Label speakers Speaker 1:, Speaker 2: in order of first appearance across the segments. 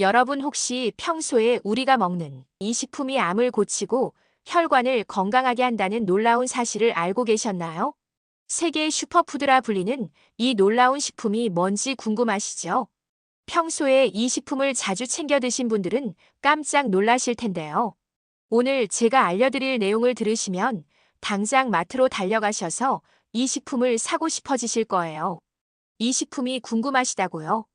Speaker 1: 여러분 혹시 평소에 우리가 먹는 이 식품이 암을 고치고 혈관을 건강하게 한다는 놀라운 사실을 알고 계셨나요? 세계의 슈퍼푸드라 불리는 이 놀라운 식품이 뭔지 궁금하시죠? 평소에 이 식품을 자주 챙겨 드신 분들은 깜짝 놀라실 텐데요. 오늘 제가 알려드릴 내용을 들으시면 당장 마트로 달려가셔서 이 식품을 사고 싶어지실 거예요. 이 식품이 궁금하시다고요?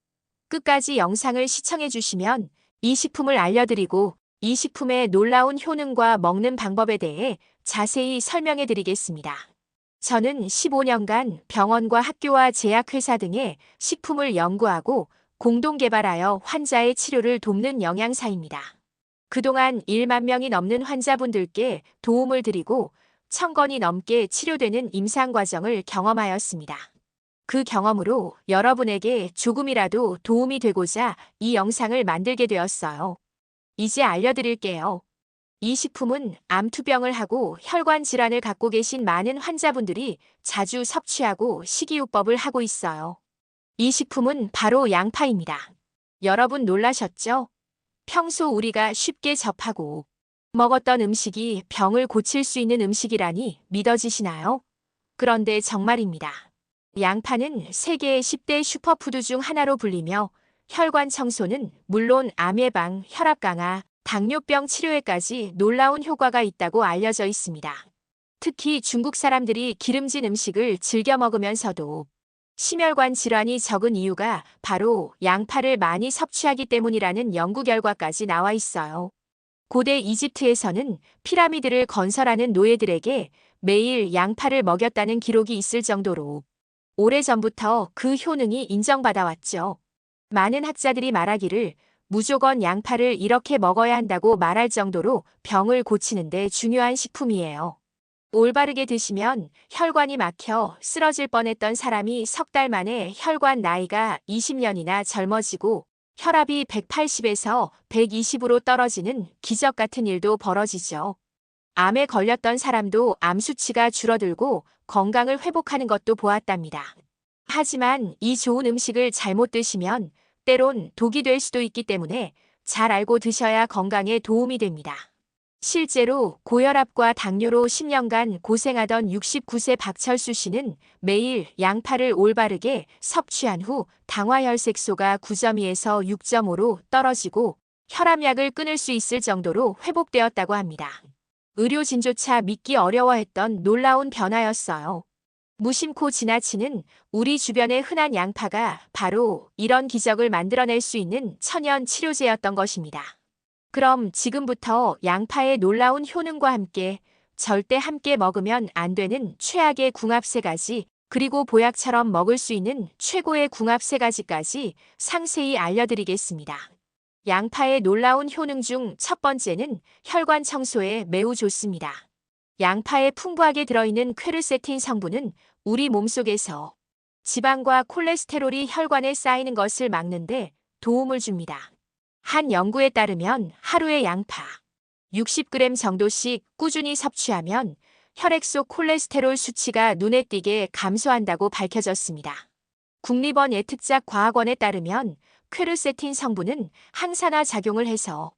Speaker 1: 끝까지 영상을 시청해 주시면 이 식품을 알려드리고 이 식품의 놀라운 효능과 먹는 방법에 대해 자세히 설명해 드리겠습니다. 저는 15년간 병원과 학교와 제약회사 등의 식품을 연구하고 공동 개발하여 환자의 치료를 돕는 영양사입니다. 그동안 1만 명이 넘는 환자분들께 도움을 드리고 천 건이 넘게 치료되는 임상 과정을 경험하였습니다. 그 경험으로 여러분에게 조금이라도 도움이 되고자 이 영상을 만들게 되었어요. 이제 알려드릴게요. 이 식품은 암투병을 하고 혈관 질환을 갖고 계신 많은 환자분들이 자주 섭취하고 식이요법을 하고 있어요. 이 식품은 바로 양파입니다. 여러분 놀라셨죠? 평소 우리가 쉽게 접하고 먹었던 음식이 병을 고칠 수 있는 음식이라니 믿어지시나요? 그런데 정말입니다. 양파는 세계의 10대 슈퍼푸드 중 하나로 불리며 혈관 청소는 물론 암 예방, 혈압 강화, 당뇨병 치료에까지 놀라운 효과가 있다고 알려져 있습니다. 특히 중국 사람들이 기름진 음식을 즐겨 먹으면서도 심혈관 질환이 적은 이유가 바로 양파를 많이 섭취하기 때문이라는 연구 결과까지 나와 있어요. 고대 이집트에서는 피라미드를 건설하는 노예들에게 매일 양파를 먹였다는 기록이 있을 정도로 오래전부터 그 효능이 인정받아 왔죠. 많은 학자들이 말하기를 무조건 양파를 이렇게 먹어야 한다고 말할 정도로 병을 고치는데 중요한 식품이에요. 올바르게 드시면 혈관이 막혀 쓰러질 뻔했던 사람이 석 달 만에 혈관 나이가 20년이나 젊어지고 혈압이 180에서 120으로 떨어지는 기적 같은 일도 벌어지죠. 암에 걸렸던 사람도 암 수치가 줄어들고 건강을 회복하는 것도 보았답니다. 하지만 이 좋은 음식을 잘못 드시면 때론 독이 될 수도 있기 때문에 잘 알고 드셔야 건강에 도움이 됩니다. 실제로 고혈압과 당뇨로 10년간 고생하던 69세 박철수 씨는 매일 양파를 올바르게 섭취한 후 당화혈색소가 9.2에서 6.5로 떨어지고 혈압약을 끊을 수 있을 정도로 회복되었다고 합니다. 의료진조차 믿기 어려워했던 놀라운 변화였어요. 무심코 지나치는 우리 주변의 흔한 양파가 바로 이런 기적을 만들어낼 수 있는 천연 치료제였던 것입니다. 그럼 지금부터 양파의 놀라운 효능과 함께 절대 함께 먹으면 안 되는 최악의 궁합 세 가지 그리고 보약처럼 먹을 수 있는 최고의 궁합 세 가지까지 상세히 알려드리겠습니다. 양파의 놀라운 효능 중 첫 번째는 혈관 청소에 매우 좋습니다. 양파에 풍부하게 들어있는 퀘르세틴 성분은 우리 몸속에서 지방과 콜레스테롤이 혈관에 쌓이는 것을 막는데 도움을 줍니다. 한 연구에 따르면 하루에 양파 60g 정도씩 꾸준히 섭취하면 혈액 속 콜레스테롤 수치가 눈에 띄게 감소한다고 밝혀졌습니다. 국립원 예특작 과학원에 따르면 퀘르세틴 성분은 항산화 작용을 해서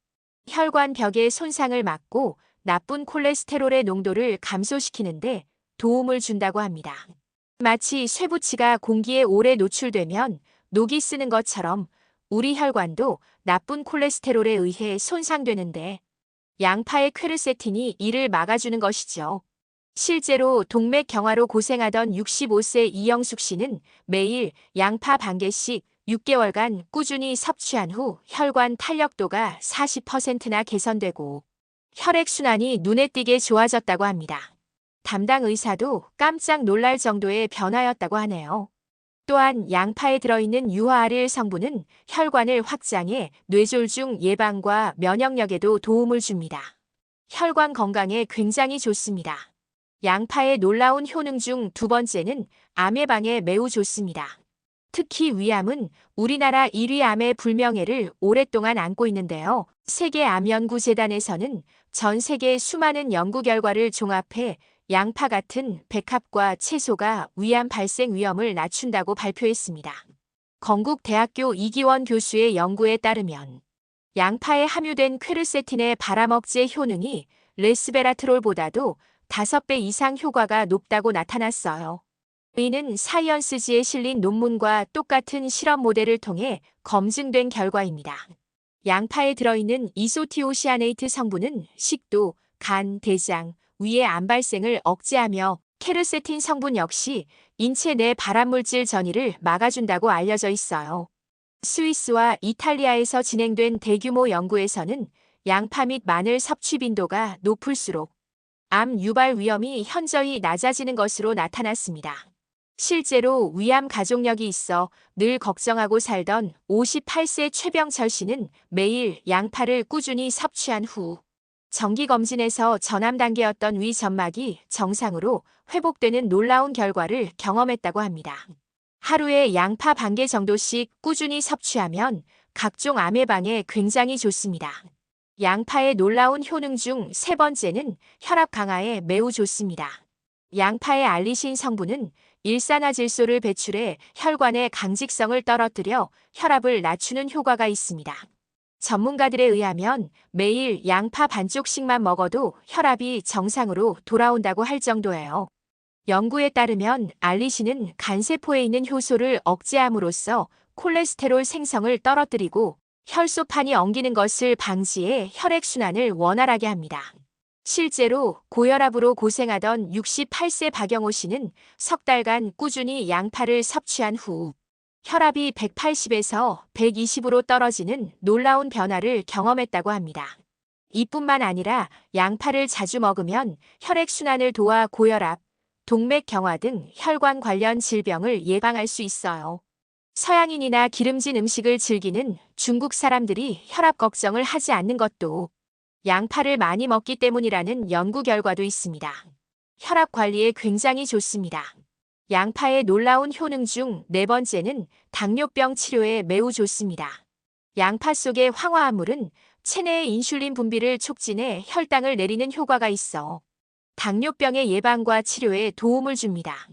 Speaker 1: 혈관 벽의 손상을 막고 나쁜 콜레스테롤의 농도를 감소시키는데 도움을 준다고 합니다. 마치 쇠붙이가 공기에 오래 노출되면 녹이 쓰는 것처럼 우리 혈관도 나쁜 콜레스테롤에 의해 손상되는데 양파의 퀘르세틴이 이를 막아주는 것이죠. 실제로 동맥 경화로 고생하던 65세 이영숙 씨는 매일 양파 반 개씩 6개월간 꾸준히 섭취한 후 혈관 탄력도가 40%나 개선되고 혈액순환이 눈에 띄게 좋아졌다고 합니다. 담당 의사도 깜짝 놀랄 정도의 변화였다고 하네요. 또한 양파에 들어있는 유화아릴 성분은 혈관을 확장해 뇌졸중 예방과 면역력에도 도움을 줍니다. 혈관 건강에 굉장히 좋습니다. 양파의 놀라운 효능 중 두 번째는 암 예방에 매우 좋습니다. 특히 위암은 우리나라 1위 암의 불명예를 오랫동안 안고 있는데요. 세계 암연구재단에서는 전 세계 수많은 연구 결과를 종합해 양파 같은 백합과 채소가 위암 발생 위험을 낮춘다고 발표했습니다. 건국대학교 이기원 교수의 연구에 따르면 양파에 함유된 퀘르세틴의 발암억제 효능이 레스베라트롤보다도 5배 이상 효과가 높다고 나타났어요. 이는 사이언스지에 실린 논문과 똑같은 실험 모델을 통해 검증된 결과입니다. 양파에 들어있는 이소티오시아네이트 성분은 식도, 간, 대장, 위의 암 발생을 억제하며 케르세틴 성분 역시 인체 내 발암물질 전이를 막아준다고 알려져 있어요. 스위스와 이탈리아에서 진행된 대규모 연구에서는 양파 및 마늘 섭취 빈도가 높을수록 암 유발 위험이 현저히 낮아지는 것으로 나타났습니다. 실제로 위암 가족력이 있어 늘 걱정하고 살던 58세 최병철 씨는 매일 양파를 꾸준히 섭취한 후 정기검진에서 전암 단계였던 위 점막이 정상으로 회복되는 놀라운 결과를 경험했다고 합니다. 하루에 양파 반개 정도씩 꾸준히 섭취하면 각종 암 예방에 굉장히 좋습니다. 양파의 놀라운 효능 중 세 번째는 혈압 강화에 매우 좋습니다. 양파의 알리신 성분은 일산화질소를 배출해 혈관의 강직성을 떨어뜨려 혈압을 낮추는 효과가 있습니다. 전문가들에 의하면 매일 양파 반쪽씩만 먹어도 혈압이 정상으로 돌아온다고 할 정도예요. 연구에 따르면 알리신은 간세포에 있는 효소를 억제함으로써 콜레스테롤 생성을 떨어뜨리고 혈소판이 엉기는 것을 방지해 혈액순환을 원활하게 합니다. 실제로 고혈압으로 고생하던 68세 박영호 씨는 석 달간 꾸준히 양파를 섭취한 후 혈압이 180에서 120으로 떨어지는 놀라운 변화를 경험했다고 합니다. 이뿐만 아니라 양파를 자주 먹으면 혈액순환을 도와 고혈압, 동맥 경화 등 혈관 관련 질병을 예방할 수 있어요. 서양인이나 기름진 음식을 즐기는 중국 사람들이 혈압 걱정을 하지 않는 것도 양파를 많이 먹기 때문이라는 연구 결과도 있습니다. 혈압 관리에 굉장히 좋습니다. 양파의 놀라운 효능 중 네 번째는 당뇨병 치료에 매우 좋습니다. 양파 속의 황화합물은 체내의 인슐린 분비를 촉진해 혈당을 내리는 효과가 있어 당뇨병의 예방과 치료에 도움을 줍니다.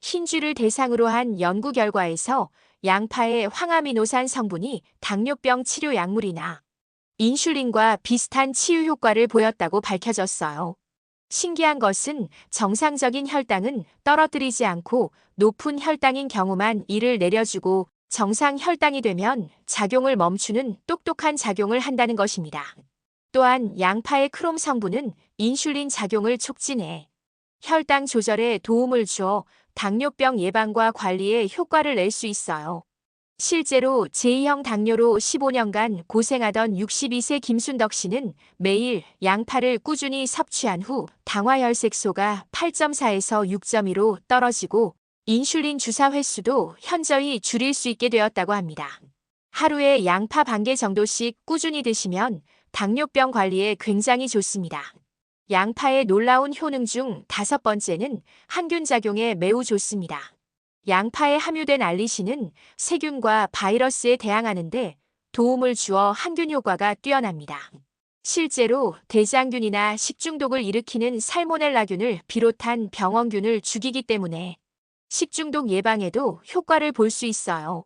Speaker 1: 흰쥐를 대상으로 한 연구 결과에서 양파의 황아미노산 성분이 당뇨병 치료 약물이나 인슐린과 비슷한 치유 효과를 보였다고 밝혀졌어요. 신기한 것은 정상적인 혈당은 떨어뜨리지 않고 높은 혈당인 경우만 이를 내려주고 정상 혈당이 되면 작용을 멈추는 똑똑한 작용을 한다는 것입니다. 또한 양파의 크롬 성분은 인슐린 작용을 촉진해 혈당 조절에 도움을 주어 당뇨병 예방과 관리에 효과를 낼 수 있어요. 실제로 제2형 당뇨로 15년간 고생하던 62세 김순덕 씨는 매일 양파를 꾸준히 섭취한 후 당화혈색소가 8.4에서 6.2로 떨어지고 인슐린 주사 횟수도 현저히 줄일 수 있게 되었다고 합니다. 하루에 양파 반개 정도씩 꾸준히 드시면 당뇨병 관리에 굉장히 좋습니다. 양파의 놀라운 효능 중 다섯 번째는 항균 작용에 매우 좋습니다. 양파에 함유된 알리신은 세균과 바이러스에 대항하는데 도움을 주어 항균 효과가 뛰어납니다. 실제로 대장균이나 식중독을 일으키는 살모넬라균을 비롯한 병원균을 죽이기 때문에 식중독 예방에도 효과를 볼 수 있어요.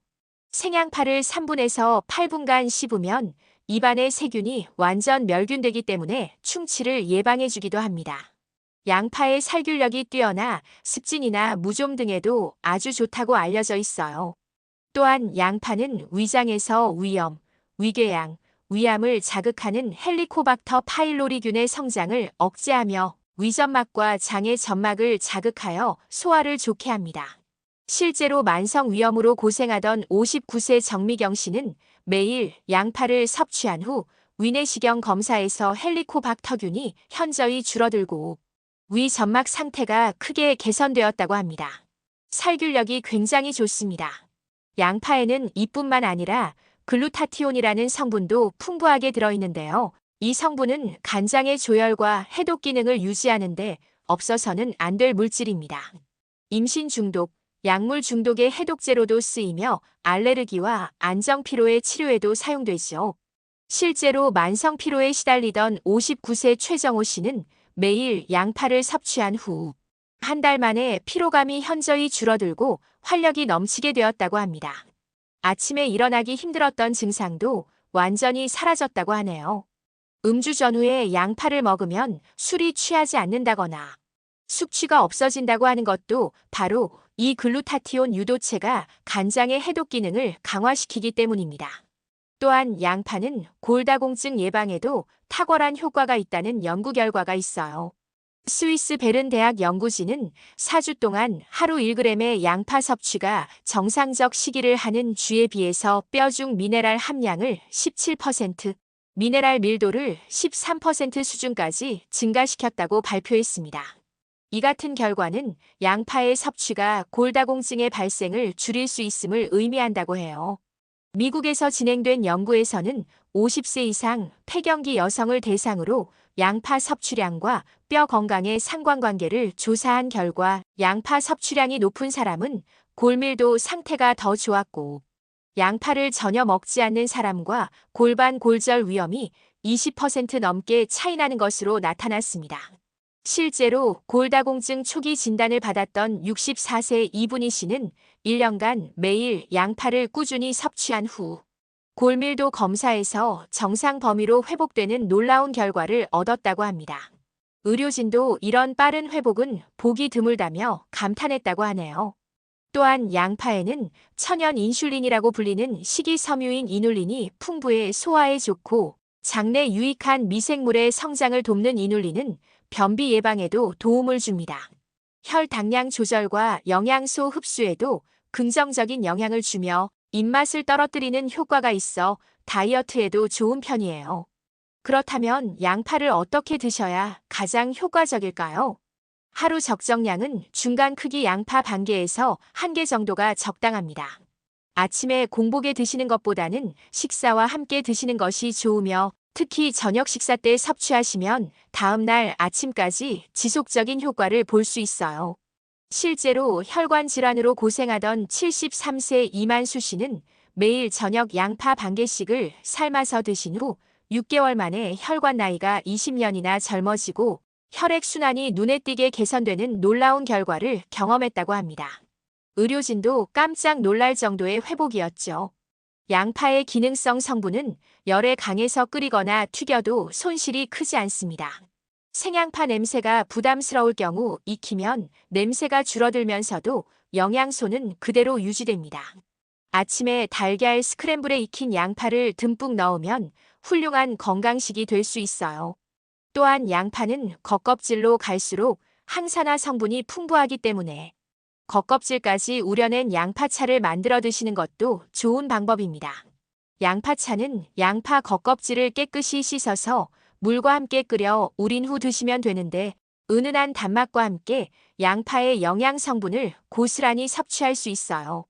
Speaker 1: 생양파를 3분에서 8분간 씹으면 입안의 세균이 완전 멸균되기 때문에 충치를 예방해 주기도 합니다. 양파의 살균력이 뛰어나 습진이나 무좀 등에도 아주 좋다고 알려져 있어요. 또한 양파는 위장에서 위염, 위궤양, 위암을 자극하는 헬리코박터 파일로리균의 성장을 억제하며 위점막과 장의 점막을 자극하여 소화를 좋게 합니다. 실제로 만성 위염으로 고생하던 59세 정미경 씨는 매일 양파를 섭취한 후 위내시경 검사에서 헬리코박터균이 현저히 줄어들고 위 점막 상태가 크게 개선되었다고 합니다. 살균력이 굉장히 좋습니다. 양파에는 이뿐만 아니라 글루타티온이라는 성분도 풍부하게 들어있는데요. 이 성분은 간장의 조혈과 해독 기능을 유지하는데 없어서는 안 될 물질입니다. 임신 중독, 약물 중독의 해독제로도 쓰이며 알레르기와 안정 피로의 치료에도 사용되죠. 실제로 만성 피로에 시달리던 59세 최정호 씨는 매일 양파를 섭취한 후 한 달 만에 피로감이 현저히 줄어들고 활력이 넘치게 되었다고 합니다. 아침에 일어나기 힘들었던 증상도 완전히 사라졌다고 하네요. 음주 전후에 양파를 먹으면 술이 취하지 않는다거나 숙취가 없어진다고 하는 것도 바로 이 글루타티온 유도체가 간장의 해독 기능을 강화시키기 때문입니다. 또한 양파는 골다공증 예방에도 탁월한 효과가 있다는 연구 결과가 있어요. 스위스 베른 대학 연구진은 4주 동안 하루 1g의 양파 섭취가 정상적 시기를 하는 주에 비해서 뼈중 미네랄 함량을 17%, 미네랄 밀도를 13% 수준까지 증가시켰다고 발표했습니다. 이 같은 결과는 양파의 섭취가 골다공증의 발생을 줄일 수 있음을 의미한다고 해요. 미국에서 진행된 연구에서는 50세 이상 폐경기 여성을 대상으로 양파 섭취량과 뼈 건강의 상관관계를 조사한 결과 양파 섭취량이 높은 사람은 골밀도 상태가 더 좋았고 양파를 전혀 먹지 않는 사람과 골반 골절 위험이 20% 넘게 차이나는 것으로 나타났습니다. 실제로 골다공증 초기 진단을 받았던 64세 이분희 씨는 1년간 매일 양파를 꾸준히 섭취한 후 골밀도 검사에서 정상 범위로 회복되는 놀라운 결과를 얻었다고 합니다. 의료진도 이런 빠른 회복은 보기 드물다며 감탄했다고 하네요. 또한 양파에는 천연 인슐린이라고 불리는 식이섬유인 이눌린이 풍부해 소화에 좋고 장내 유익한 미생물의 성장을 돕는 이눌린은 변비 예방에도 도움을 줍니다. 혈당량 조절과 영양소 흡수에도 긍정적인 영향을 주며 입맛을 떨어뜨리는 효과가 있어 다이어트에도 좋은 편이에요. 그렇다면 양파를 어떻게 드셔야 가장 효과적일까요? 하루 적정량은 중간 크기 양파 반 개에서 한 개 정도가 적당합니다. 아침에 공복에 드시는 것보다는 식사와 함께 드시는 것이 좋으며 특히 저녁 식사 때 섭취하시면 다음날 아침까지 지속적인 효과를 볼 수 있어요. 실제로 혈관 질환으로 고생하던 73세 이만수 씨는 매일 저녁 양파 반 개씩을 삶아서 드신 후 6개월 만에 혈관 나이가 20년이나 젊어지고 혈액순환이 눈에 띄게 개선되는 놀라운 결과를 경험했다고 합니다. 의료진도 깜짝 놀랄 정도의 회복이었죠. 양파의 기능성 성분은 열에 강해서 끓이거나 튀겨도 손실이 크지 않습니다. 생양파 냄새가 부담스러울 경우 익히면 냄새가 줄어들면서도 영양소는 그대로 유지됩니다. 아침에 달걀 스크램블에 익힌 양파를 듬뿍 넣으면 훌륭한 건강식이 될 수 있어요. 또한 양파는 겉껍질로 갈수록 항산화 성분이 풍부하기 때문에 겉껍질까지 우려낸 양파차를 만들어 드시는 것도 좋은 방법입니다. 양파차는 양파 겉껍질을 깨끗이 씻어서 물과 함께 끓여 우린 후 드시면 되는데 은은한 단맛과 함께 양파의 영양 성분을 고스란히 섭취할 수 있어요.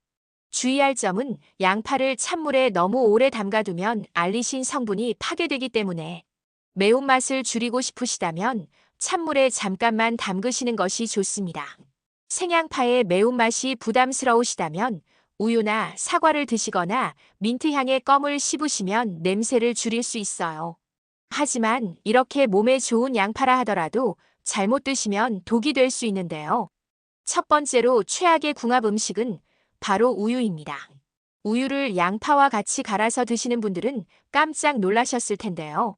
Speaker 1: 주의할 점은 양파를 찬물에 너무 오래 담가두면 알리신 성분이 파괴되기 때문에 매운맛을 줄이고 싶으시다면 찬물에 잠깐만 담그시는 것이 좋습니다. 생양파의 매운맛이 부담스러우시다면 우유나 사과를 드시거나 민트향의 껌을 씹으시면 냄새를 줄일 수 있어요. 하지만 이렇게 몸에 좋은 양파라 하더라도 잘못 드시면 독이 될 수 있는데요. 첫 번째로 최악의 궁합 음식은 바로 우유입니다. 우유를 양파와 같이 갈아서 드시는 분들은 깜짝 놀라셨을 텐데요.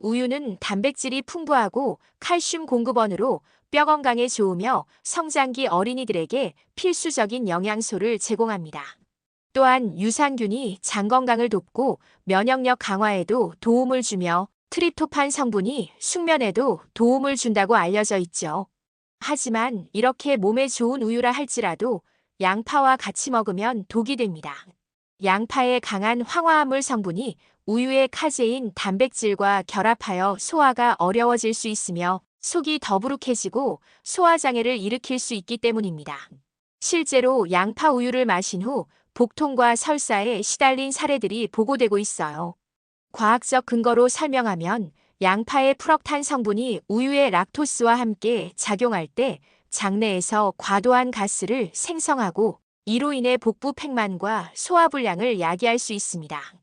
Speaker 1: 우유는 단백질이 풍부하고 칼슘 공급원으로 뼈 건강에 좋으며 성장기 어린이들에게 필수적인 영양소를 제공합니다. 또한 유산균이 장 건강을 돕고 면역력 강화에도 도움을 주며 트립토판 성분이 숙면에도 도움을 준다고 알려져 있죠. 하지만 이렇게 몸에 좋은 우유라 할지라도 양파와 같이 먹으면 독이 됩니다. 양파의 강한 황화합물 성분이 우유의 카제인 단백질과 결합하여 소화가 어려워질 수 있으며 속이 더부룩해지고 소화장애를 일으킬 수 있기 때문입니다. 실제로 양파 우유를 마신 후 복통과 설사에 시달린 사례들이 보고되고 있어요. 과학적 근거로 설명하면 양파의 프럭탄 성분이 우유의 락토스와 함께 작용할 때 장내에서 과도한 가스를 생성하고 이로 인해 복부 팽만과 소화불량을 야기할 수 있습니다.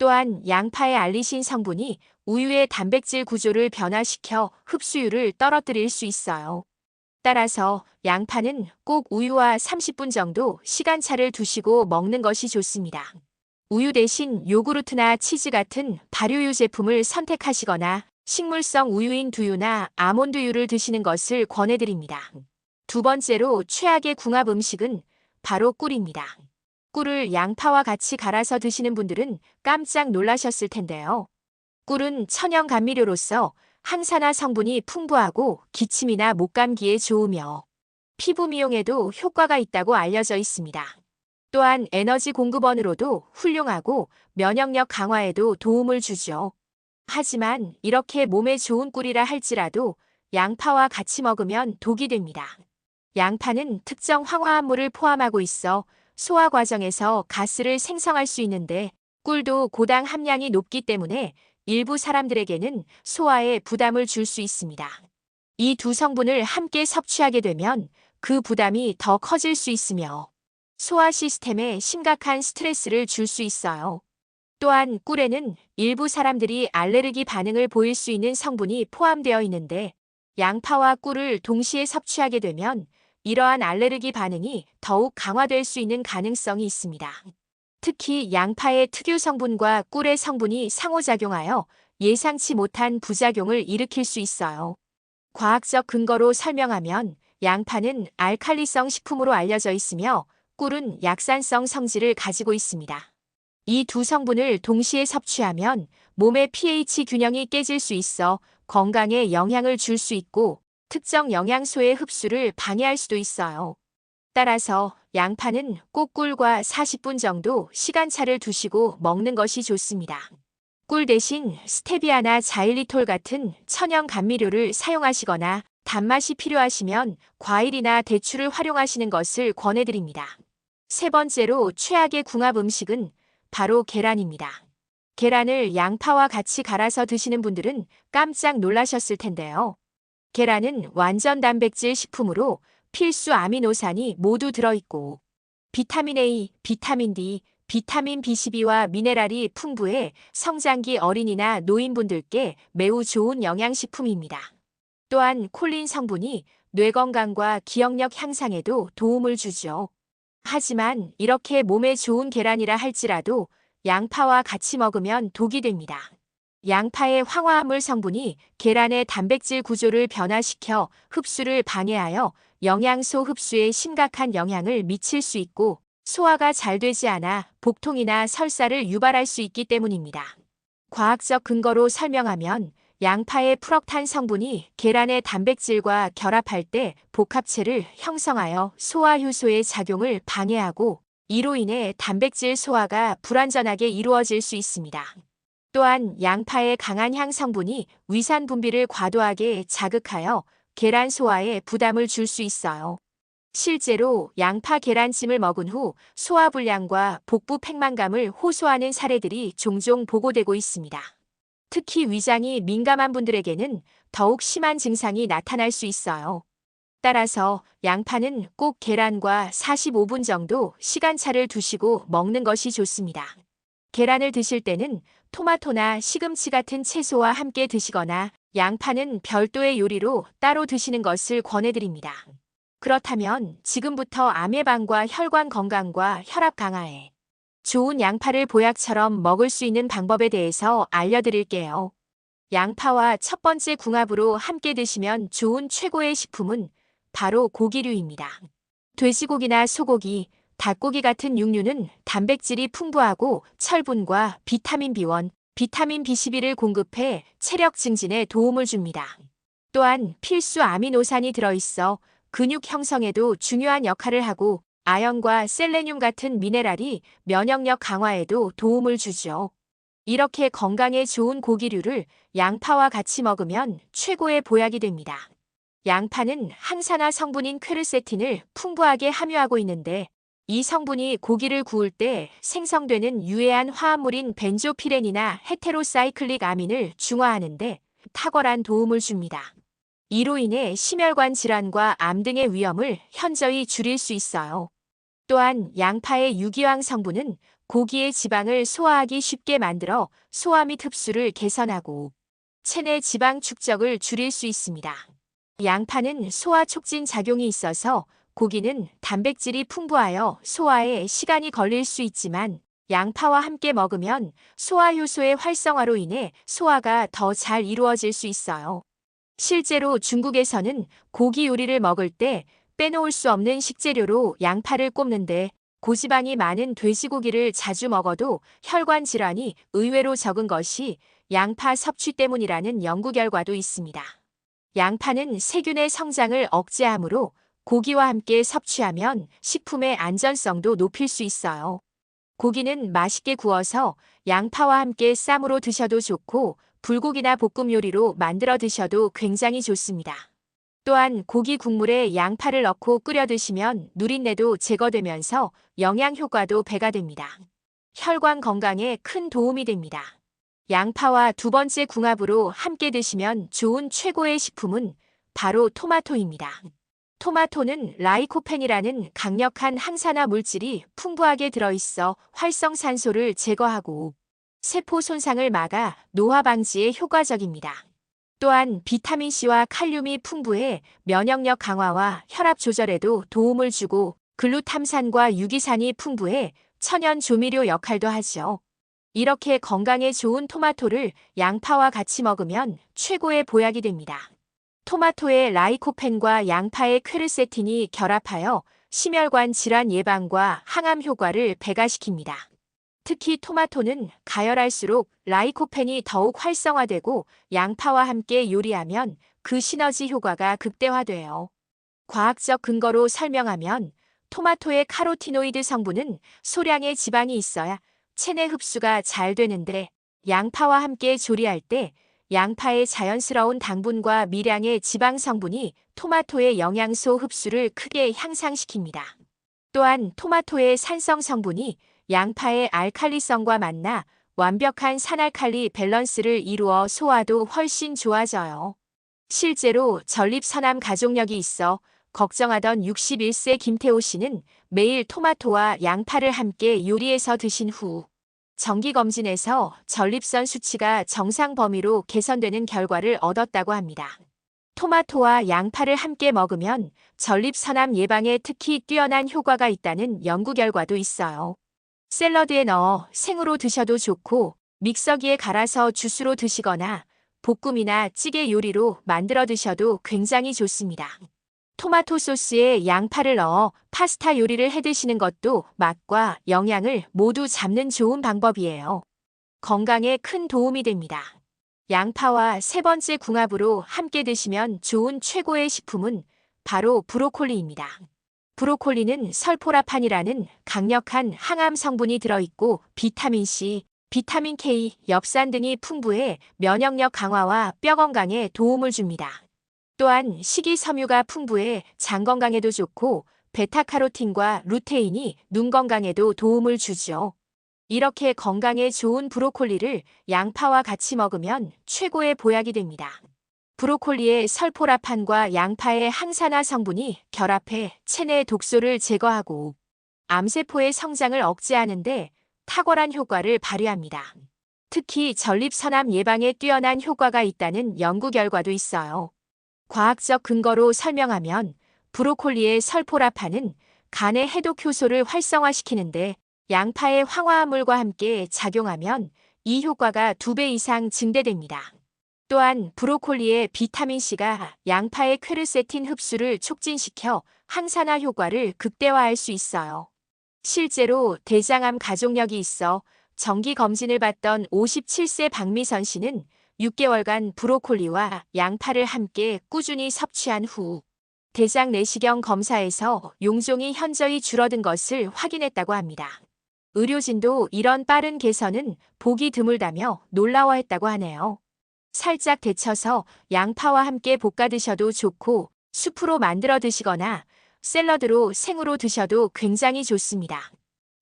Speaker 1: 또한 양파의 알리신 성분이 우유의 단백질 구조를 변화시켜 흡수율을 떨어뜨릴 수 있어요. 따라서 양파는 꼭 우유와 30분 정도 시간차를 두시고 먹는 것이 좋습니다. 우유 대신 요구르트나 치즈 같은 발효유 제품을 선택하시거나 식물성 우유인 두유나 아몬드유를 드시는 것을 권해드립니다. 두 번째로 최악의 궁합 음식은 바로 꿀입니다. 꿀을 양파와 같이 갈아서 드시는 분들은 깜짝 놀라셨을 텐데요. 꿀은 천연 감미료로서 항산화 성분이 풍부하고 기침이나 목감기에 좋으며 피부 미용에도 효과가 있다고 알려져 있습니다. 또한 에너지 공급원으로도 훌륭하고 면역력 강화에도 도움을 주죠. 하지만 이렇게 몸에 좋은 꿀이라 할지라도 양파와 같이 먹으면 독이 됩니다. 양파는 특정 황화합물을 포함하고 있어 소화 과정에서 가스를 생성할 수 있는데 꿀도 고당 함량이 높기 때문에 일부 사람들에게는 소화에 부담을 줄 수 있습니다. 이 두 성분을 함께 섭취하게 되면 그 부담이 더 커질 수 있으며 소화 시스템에 심각한 스트레스를 줄 수 있어요. 또한 꿀에는 일부 사람들이 알레르기 반응을 보일 수 있는 성분이 포함되어 있는데 양파와 꿀을 동시에 섭취하게 되면 이러한 알레르기 반응이 더욱 강화될 수 있는 가능성이 있습니다. 특히 양파의 특유 성분과 꿀의 성분이 상호작용하여 예상치 못한 부작용을 일으킬 수 있어요. 과학적 근거로 설명하면 양파는 알칼리성 식품으로 알려져 있으며 꿀은 약산성 성질을 가지고 있습니다. 이 두 성분을 동시에 섭취하면 몸의 pH 균형이 깨질 수 있어 건강에 영향을 줄 수 있고 특정 영양소의 흡수를 방해할 수도 있어요. 따라서 양파는 꼭 꿀과 40분 정도 시간차를 두시고 먹는 것이 좋습니다. 꿀 대신 스테비아나 자일리톨 같은 천연 감미료를 사용하시거나 단맛이 필요하시면 과일이나 대추를 활용하시는 것을 권해드립니다. 세 번째로 최악의 궁합 음식은 바로 계란입니다. 계란을 양파와 같이 갈아서 드시는 분들은 깜짝 놀라셨을 텐데요. 계란은 완전 단백질 식품으로 필수 아미노산이 모두 들어있고 비타민 A, 비타민 D, 비타민 B12와 미네랄이 풍부해 성장기 어린이나 노인분들께 매우 좋은 영양식품입니다. 또한 콜린 성분이 뇌 건강과 기억력 향상에도 도움을 주죠. 하지만 이렇게 몸에 좋은 계란이라 할지라도 양파와 같이 먹으면 독이 됩니다. 양파의 황화합물 성분이 계란의 단백질 구조를 변화시켜 흡수를 방해하여 영양소 흡수에 심각한 영향을 미칠 수 있고 소화가 잘 되지 않아 복통이나 설사를 유발할 수 있기 때문입니다. 과학적 근거로 설명하면 양파의 프럭탄 성분이 계란의 단백질과 결합할 때 복합체를 형성하여 소화 효소의 작용을 방해하고 이로 인해 단백질 소화가 불완전하게 이루어질 수 있습니다. 또한 양파의 강한 향 성분이 위산 분비를 과도하게 자극하여 계란 소화에 부담을 줄 수 있어요. 실제로 양파 계란찜을 먹은 후 소화불량과 복부 팽만감을 호소하는 사례들이 종종 보고되고 있습니다. 특히 위장이 민감한 분들에게는 더욱 심한 증상이 나타날 수 있어요. 따라서 양파는 꼭 계란과 45분 정도 시간차를 두시고 먹는 것이 좋습니다. 계란을 드실 때는 토마토나 시금치 같은 채소와 함께 드시거나 양파는 별도의 요리로 따로 드시는 것을 권해드립니다. 그렇다면 지금부터 암 예방과 혈관 건강과 혈압 강화에 좋은 양파를 보약처럼 먹을 수 있는 방법에 대해서 알려드릴게요. 양파와 첫 번째 궁합으로 함께 드시면 좋은 최고의 식품은 바로 고기류입니다. 돼지고기나 소고기, 닭고기 같은 육류는 단백질이 풍부하고 철분과 비타민 B1, 비타민 B12를 공급해 체력 증진에 도움을 줍니다. 또한 필수 아미노산이 들어있어 근육 형성에도 중요한 역할을 하고 아연과 셀레늄 같은 미네랄이 면역력 강화에도 도움을 주죠. 이렇게 건강에 좋은 고기류를 양파와 같이 먹으면 최고의 보약이 됩니다. 양파는 항산화 성분인 퀘르세틴을 풍부하게 함유하고 있는데 이 성분이 고기를 구울 때 생성되는 유해한 화합물인 벤조피렌이나 헤테로사이클릭 아민을 중화하는데 탁월한 도움을 줍니다. 이로 인해 심혈관 질환과 암 등의 위험을 현저히 줄일 수 있어요. 또한 양파의 유기황 성분은 고기의 지방을 소화하기 쉽게 만들어 소화 및 흡수를 개선하고 체내 지방 축적을 줄일 수 있습니다. 양파는 소화 촉진 작용이 있어서 고기는 단백질이 풍부하여 소화에 시간이 걸릴 수 있지만 양파와 함께 먹으면 소화 효소의 활성화로 인해 소화가 더 잘 이루어질 수 있어요. 실제로 중국에서는 고기 요리를 먹을 때 빼놓을 수 없는 식재료로 양파를 꼽는데 고지방이 많은 돼지고기를 자주 먹어도 혈관 질환이 의외로 적은 것이 양파 섭취 때문이라는 연구 결과도 있습니다. 양파는 세균의 성장을 억제하므로 고기와 함께 섭취하면 식품의 안전성도 높일 수 있어요. 고기는 맛있게 구워서 양파와 함께 쌈으로 드셔도 좋고 불고기나 볶음 요리로 만들어 드셔도 굉장히 좋습니다. 또한 고기 국물에 양파를 넣고 끓여 드시면 누린내도 제거되면서 영양 효과도 배가 됩니다. 혈관 건강에 큰 도움이 됩니다. 양파와 두 번째 궁합으로 함께 드시면 좋은 최고의 식품은 바로 토마토입니다. 토마토는 라이코펜이라는 강력한 항산화 물질이 풍부하게 들어있어 활성산소를 제거하고 세포 손상을 막아 노화 방지에 효과적입니다. 또한 비타민C와 칼륨이 풍부해 면역력 강화와 혈압 조절에도 도움을 주고 글루탐산과 유기산이 풍부해 천연 조미료 역할도 하죠. 이렇게 건강에 좋은 토마토를 양파와 같이 먹으면 최고의 보약이 됩니다. 토마토의 라이코펜과 양파의 퀘르세틴이 결합하여 심혈관 질환 예방과 항암 효과를 배가시킵니다. 특히 토마토는 가열할수록 라이코펜이 더욱 활성화되고 양파와 함께 요리하면 그 시너지 효과가 극대화돼요. 과학적 근거로 설명하면 토마토의 카로티노이드 성분은 소량의 지방이 있어야 체내 흡수가 잘 되는데 양파와 함께 조리할 때 양파의 자연스러운 당분과 미량의 지방 성분이 토마토의 영양소 흡수를 크게 향상시킵니다. 또한 토마토의 산성 성분이 양파의 알칼리성과 만나 완벽한 산알칼리 밸런스를 이루어 소화도 훨씬 좋아져요. 실제로 전립선암 가족력이 있어 걱정하던 61세 김태호 씨는 매일 토마토와 양파를 함께 요리해서 드신 후 정기검진에서 전립선 수치가 정상 범위로 개선되는 결과를 얻었다고 합니다. 토마토와 양파를 함께 먹으면 전립선암 예방에 특히 뛰어난 효과가 있다는 연구 결과도 있어요. 샐러드에 넣어 생으로 드셔도 좋고 믹서기에 갈아서 주스로 드시거나 볶음이나 찌개 요리로 만들어 드셔도 굉장히 좋습니다. 토마토 소스에 양파를 넣어 파스타 요리를 해 드시는 것도 맛과 영양을 모두 잡는 좋은 방법이에요. 건강에 큰 도움이 됩니다. 양파와 세 번째 궁합으로 함께 드시면 좋은 최고의 식품은 바로 브로콜리입니다. 브로콜리는 설포라판이라는 강력한 항암 성분이 들어있고 비타민C, 비타민 K, 엽산 등이 풍부해 면역력 강화와 뼈 건강에 도움을 줍니다. 또한 식이섬유가 풍부해 장 건강에도 좋고 베타카로틴과 루테인이 눈 건강에도 도움을 주죠. 이렇게 건강에 좋은 브로콜리를 양파와 같이 먹으면 최고의 보약이 됩니다. 브로콜리의 설포라판과 양파의 항산화 성분이 결합해 체내 독소를 제거하고 암세포의 성장을 억제하는데 탁월한 효과를 발휘합니다. 특히 전립선암 예방에 뛰어난 효과가 있다는 연구 결과도 있어요. 과학적 근거로 설명하면 브로콜리의 설포라판은 간의 해독 효소를 활성화시키는데 양파의 황화합물과 함께 작용하면 이 효과가 두 배 이상 증대됩니다. 또한 브로콜리의 비타민C가 양파의 퀘르세틴 흡수를 촉진시켜 항산화 효과를 극대화할 수 있어요. 실제로 대장암 가족력이 있어 정기 검진을 받던 57세 박미선 씨는 6개월간 브로콜리와 양파를 함께 꾸준히 섭취한 후 대장 내시경 검사에서 용종이 현저히 줄어든 것을 확인했다고 합니다. 의료진도 이런 빠른 개선은 보기 드물다며 놀라워했다고 하네요. 살짝 데쳐서 양파와 함께 볶아 드셔도 좋고 수프로 만들어 드시거나 샐러드로 생으로 드셔도 굉장히 좋습니다.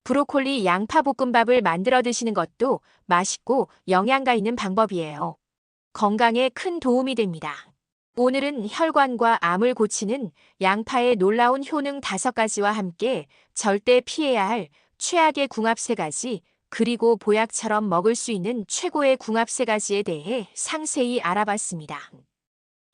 Speaker 1: 브로콜리 양파 볶음밥을 만들어 드시는 것도 맛있고 영양가 있는 방법이에요. 건강에 큰 도움이 됩니다. 오늘은 혈관과 암을 고치는 양파의 놀라운 효능 다섯 가지와 함께 절대 피해야 할 최악의 궁합 세 가지, 그리고 보약처럼 먹을 수 있는 최고의 궁합 세 가지에 대해 상세히 알아봤습니다.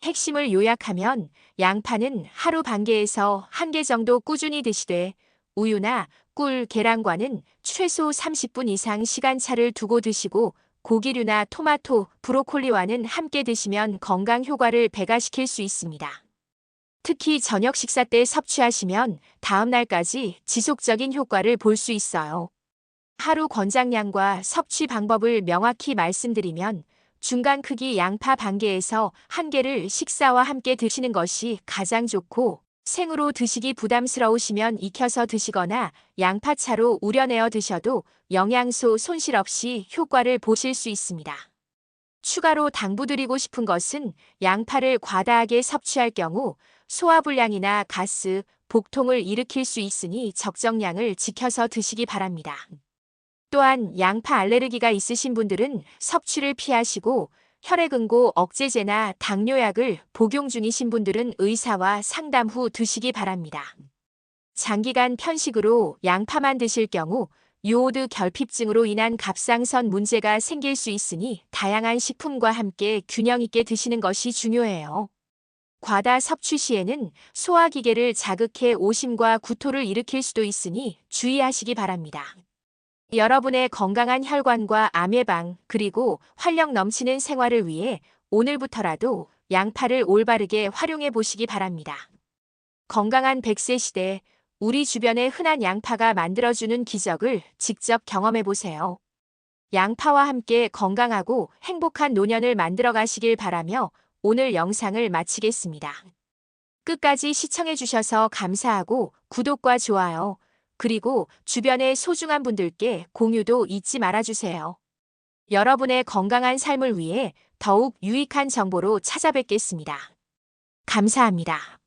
Speaker 1: 핵심을 요약하면 양파는 하루 반 개에서 한 개 정도 꾸준히 드시되 우유나 꿀, 계란과는 최소 30분 이상 시간차를 두고 드시고 고기류나 토마토, 브로콜리와는 함께 드시면 건강 효과를 배가시킬 수 있습니다. 특히 저녁 식사 때 섭취하시면 다음 날까지 지속적인 효과를 볼 수 있어요. 하루 권장량과 섭취 방법을 명확히 말씀드리면 중간 크기 양파 반 개에서 한 개를 식사와 함께 드시는 것이 가장 좋고 생으로 드시기 부담스러우시면 익혀서 드시거나 양파차로 우려내어 드셔도 영양소 손실 없이 효과를 보실 수 있습니다. 추가로 당부드리고 싶은 것은 양파를 과다하게 섭취할 경우 소화불량이나 가스, 복통을 일으킬 수 있으니 적정량을 지켜서 드시기 바랍니다. 또한 양파 알레르기가 있으신 분들은 섭취를 피하시고 혈액응고 억제제나 당뇨약을 복용 중이신 분들은 의사와 상담 후 드시기 바랍니다. 장기간 편식으로 양파만 드실 경우 요오드 결핍증으로 인한 갑상선 문제가 생길 수 있으니 다양한 식품과 함께 균형 있게 드시는 것이 중요해요. 과다 섭취 시에는 소화기계를 자극해 오심과 구토를 일으킬 수도 있으니 주의하시기 바랍니다. 여러분의 건강한 혈관과 암 예방 그리고 활력 넘치는 생활을 위해 오늘부터라도 양파를 올바르게 활용해 보시기 바랍니다. 건강한 100세 시대 우리 주변의 흔한 양파가 만들어주는 기적을 직접 경험해 보세요. 양파와 함께 건강하고 행복한 노년을 만들어 가시길 바라며 오늘 영상을 마치겠습니다. 끝까지 시청해 주셔서 감사하고 구독과 좋아요, 그리고 주변의 소중한 분들께 공유도 잊지 말아주세요. 여러분의 건강한 삶을 위해 더욱 유익한 정보로 찾아뵙겠습니다. 감사합니다.